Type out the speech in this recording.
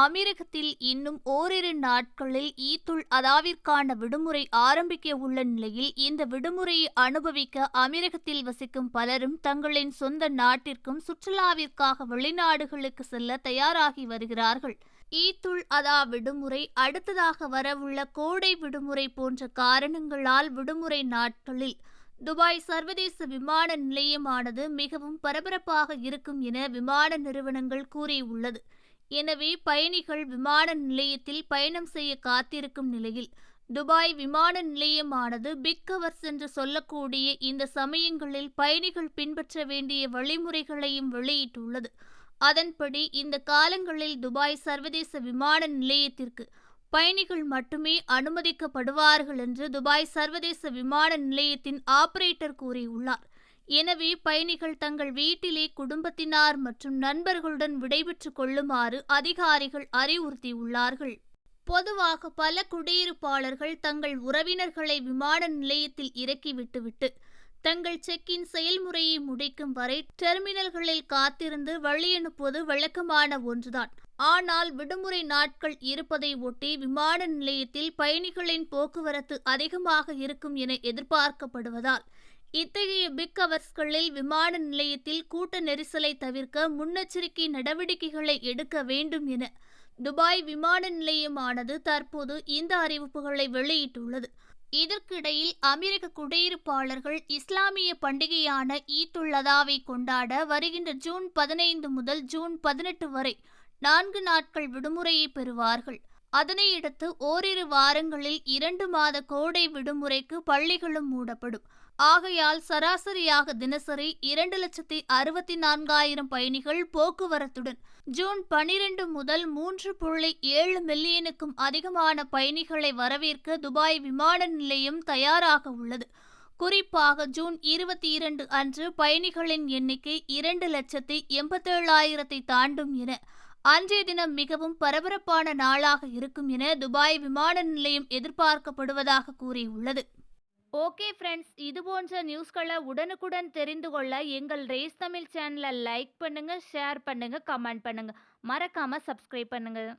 அமீரகத்தில் இன்னும் ஓரிரு நாட்களில் ஈத்துல் அதாவிற்கான விடுமுறை ஆரம்பிக்க உள்ள நிலையில் இந்த விடுமுறையை அனுபவிக்க அமீரகத்தில் வசிக்கும் பலரும் தங்களின் சொந்த நாட்டிற்கும் சுற்றுலாவிற்காக வெளிநாடுகளுக்கு செல்ல தயாராகி வருகிறார்கள். ஈத்துல் அதா விடுமுறை அடுத்ததாக வரவுள்ள கோடை விடுமுறை போன்ற காரணங்களால் விடுமுறை நாட்களில் துபாய் சர்வதேச விமான நிலையமானது மிகவும் பரபரப்பாக இருக்கும் என விமான நிறுவனங்கள் கூறியுள்ளது. எனவே பயணிகள் விமான நிலையத்தில் பயணம் செய்ய காத்திருக்கும் நிலையில் துபாய் விமான நிலையமானது பிக் கவர்ஸ் என்று சொல்லக்கூடிய இந்த சமயங்களில் பயணிகள் பின்பற்ற வேண்டிய வழிமுறைகளையும் வெளியிட்டுள்ளது. அதன்படி இந்த காலங்களில் துபாய் சர்வதேச விமான நிலையத்திற்கு பயணிகள் மட்டுமே அனுமதிக்கப்படுவார்கள் என்று துபாய் சர்வதேச விமான நிலையத்தின் ஆபரேட்டர் கூறியுள்ளார். எனவே பயணிகள் தங்கள் வீட்டிலே குடும்பத்தினார் மற்றும் நண்பர்களுடன் விடைபெற்றுக் கொள்ளுமாறு அதிகாரிகள் அறிவுறுத்தியுள்ளார்கள். பொதுவாக பல குடியிருப்பாளர்கள் தங்கள் உறவினர்களை விமான நிலையத்தில் இறக்கி விட்டுவிட்டு தங்கள் செக்கின் செயல்முறையை முடிக்கும் வரை டெர்மினல்களில் காத்திருந்து வழியனுப்புவது வழக்கமான ஒன்றுதான். ஆனால் விடுமுறை நாட்கள் இருப்பதை ஒட்டி விமான நிலையத்தில் பயணிகளின் போக்குவரத்து அதிகமாக இருக்கும் என எதிர்பார்க்கப்படுவதால் இத்தகைய பிக் அவர்ஸ்களில் விமான நிலையத்தில் கூட்ட நெரிசலை தவிர்க்க முன்னெச்சரிக்கை நடவடிக்கைகளை எடுக்க வேண்டும் என துபாய் விமான நிலையமானது தற்போது இந்த அறிவிப்புகளை வெளியிட்டுள்ளது. இதற்கிடையில் அமெரிக்க குடியிருப்பாளர்கள் இஸ்லாமிய பண்டிகையான ஈத்துள்ளதாவை கொண்டாட வருகின்ற ஜூன் பதினைந்து முதல் ஜூன் பதினெட்டு வரை நான்கு நாட்கள் விடுமுறையை பெறுவார்கள். அதனையடுத்து ஓரிரு வாரங்களில் இரண்டு மாத கோடை விடுமுறைக்கு பள்ளிகளும் மூடப்படும். ஆகையால் சராசரியாக தினசரி இரண்டு லட்சத்தி அறுபத்தி நான்காயிரம் பயணிகள் போக்குவரத்துடன் ஜூன் பனிரெண்டு முதல் மூன்று புள்ளி ஏழு மில்லியனுக்கும் அதிகமான பயணிகளை வரவேற்க துபாய் விமான நிலையம் தயாராக உள்ளது. குறிப்பாக ஜூன் இருபத்தி இரண்டு அன்று பயணிகளின் எண்ணிக்கை இரண்டு லட்சத்தி எண்பத்தேழாயிரத்தை தாண்டும் என அன்றைய தினம் மிகவும் பரபரப்பான நாளாக இருக்கும் என துபாய் விமான நிலையம் எதிர்பார்க்கப்படுவதாக கூறியுள்ளது. ஓகே ஃப்ரெண்ட்ஸ் இது போன்ற நியூஸ்களை உடனுக்குடன் தெரிந்து கொள்ள எங்கள் ரேஸ் தமிழ் சேனலை லைக் பண்ணுங்கள் ஷேர் பண்ணுங்கள் கமெண்ட் பண்ணுங்கள் மறக்காமல் சப்ஸ்கிரைப் பண்ணுங்கள்